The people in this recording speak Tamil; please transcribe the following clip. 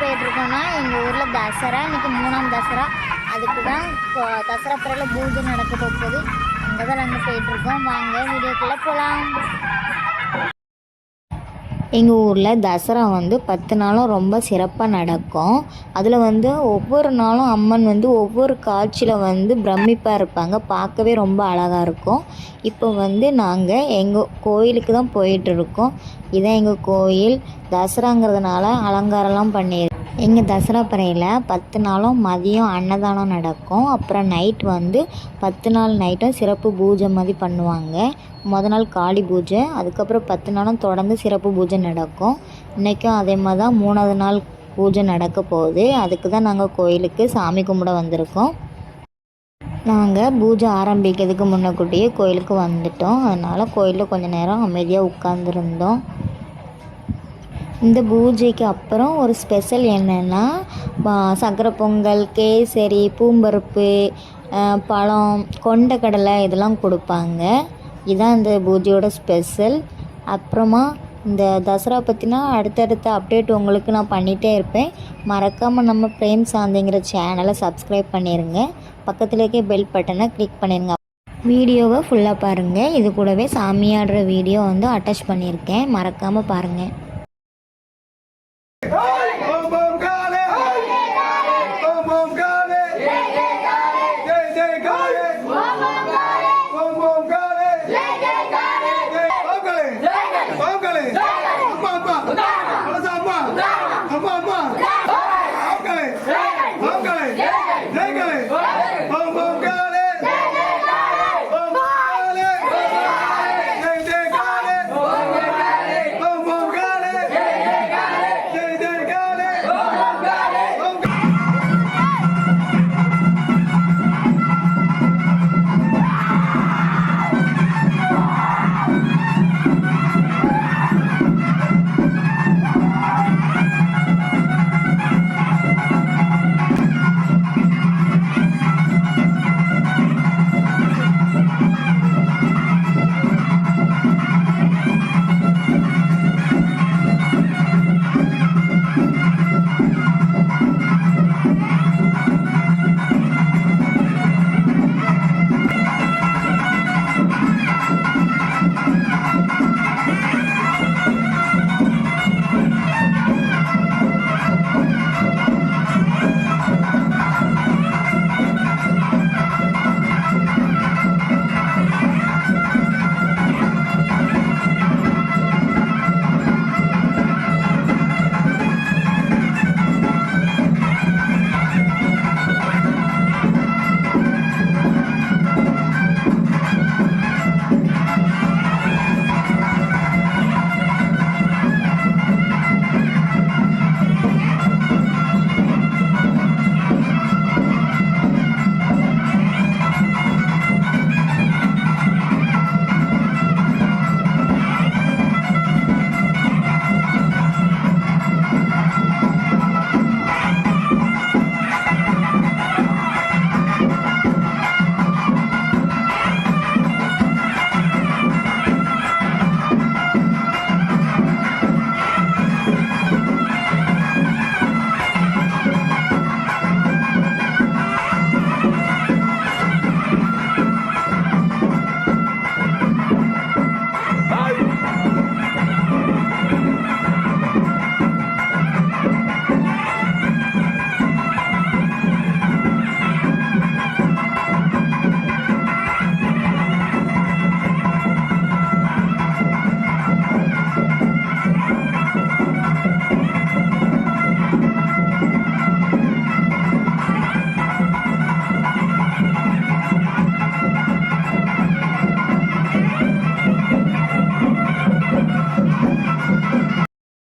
போயிட்டுருக்கோம்னா எங்கள் ஊரில் தசரா இன்றைக்கி மூணாம் தசரா. அதுக்கு தான் இப்போ தசரா பிறகு பூஜை நடக்க போகுது. அங்கே தான் நாங்கள் போயிட்டுருக்கோம். வாங்க வீடியோக்குள்ளே போகலாம் எங்கள் ஊரில் தசரா வந்து பத்து நாளும் ரொம்ப சிறப்பாக நடக்கும். அதில் வந்து ஒவ்வொரு நாளும் அம்மன் வந்து ஒவ்வொரு காட்சியில் வந்து பிரமிப்பாக இருப்பாங்க. பார்க்கவே ரொம்ப அழகாக இருக்கும். இப்போ வந்து நாங்கள் எங்கள் கோயிலுக்கு தான் போயிட்டுருக்கோம். இதுதான் இதான் எங்கள் கோயில். தசராங்கிறதுனால அலங்காரம்லாம் பண்ணியிருக்கோம் எங்கள் தசரா பறையில் பத்து நாளும் மதியம் அன்னதானம் நடக்கும். அப்புறம் நைட் வந்து பத்து நாள் நைட்டும் சிறப்பு பூஜை மாதிரி பண்ணுவாங்க. மொதல் நாள் காளி பூஜை அதுக்கப்புறம் பத்து நாளும் தொடர்ந்து சிறப்பு பூஜை நடக்கும். இன்றைக்கும் அதே மாதிரி தான் மூணாவது நாள் பூஜை நடக்க போகுது. அதுக்கு தான் நாங்கள் கோயிலுக்கு சாமி கும்பிட வந்திருக்கோம். நாங்கள் பூஜை ஆரம்பிக்கிறதுக்கு முன்னக்கூட்டியே கோயிலுக்கு வந்துட்டோம். அதனால் கோயிலில் கொஞ்சம் நேரம் அமைதியாக உட்காந்துருந்தோம் இந்த பூஜைக்கு அப்புறம் ஒரு ஸ்பெஷல் என்னென்னா சக்கரை பொங்கல் கேசரி பூம்பருப்பு பழம் கொண்டக்கடலை இதெல்லாம் கொடுப்பாங்க. இதுதான் இந்த பூஜையோட ஸ்பெஷல் அப்புறமா இந்த தசரா பற்றினா அடுத்தடுத்த அப்டேட் உங்களுக்கு நான் பண்ணிகிட்டே இருப்பேன். மறக்காமல் நம்ம பிரேம் சாந்திங்கிற சேனலை சப்ஸ்கிரைப் பண்ணிடுங்க பக்கத்தில் இருக்க பெல் பட்டனை கிளிக் பண்ணிடுங்க வீடியோவை ஃபுல்லாக பாருங்கள் இது கூடவே சாமியாடுற வீடியோ வந்து அட்டாச் பண்ணியிருக்கேன். மறக்காமல் பாருங்கள்